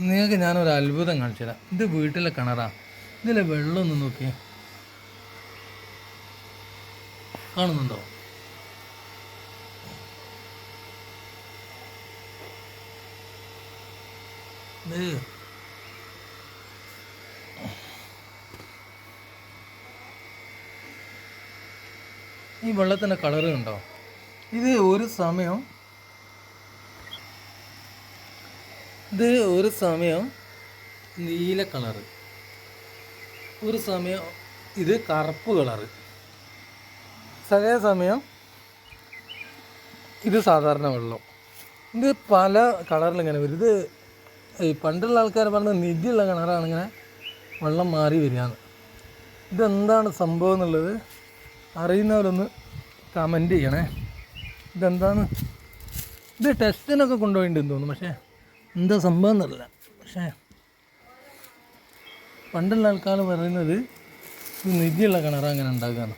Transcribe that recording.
നിങ്ങൾക്ക് ഞാനൊരു അത്ഭുതം കാണിച്ചു തരാം ഇത് വീട്ടിലെ കിണറാ. ഇതിലെ വെള്ളം ഒന്ന് നോക്കിയേ. കാണുന്നുണ്ടോ? ഈ വെള്ളത്തിന്റെ കളറുണ്ടോ ഇത് ഒരു സമയം ഇത് ഒരു സമയം നീല കളറ്. ഒരു സമയം ഇത് കറുപ്പ് കളറ്. അതേ സമയം ഇത് സാധാരണ വെള്ളം. ഇത് പല കളറിൽ ഇങ്ങനെ വരും. ഇത് ഈ പണ്ടുള്ള ആൾക്കാർ പറഞ്ഞ നിധിയുള്ള കിണറാണ് ഇങ്ങനെ വെള്ളം മാറി വരികയാണ്. ഇതെന്താണ് സംഭവം എന്നുള്ളത് അറിയുന്നവരൊന്ന് കമന്റ് ചെയ്യണേ. ഇതെന്താണ്? ഇത് ടെസ്റ്റിനൊക്കെ കൊണ്ടുപോയിട്ടുണ്ടെന്ന് തോന്നുന്നു. പക്ഷേ എന്താ സംഭവം എന്നറിയില്ല. പക്ഷേ പണ്ടുള്ള ആൾക്കാർ പറയുന്നത് നിധിയുള്ള കിണർ അങ്ങനെ ഉണ്ടാക്കുകയാണ്.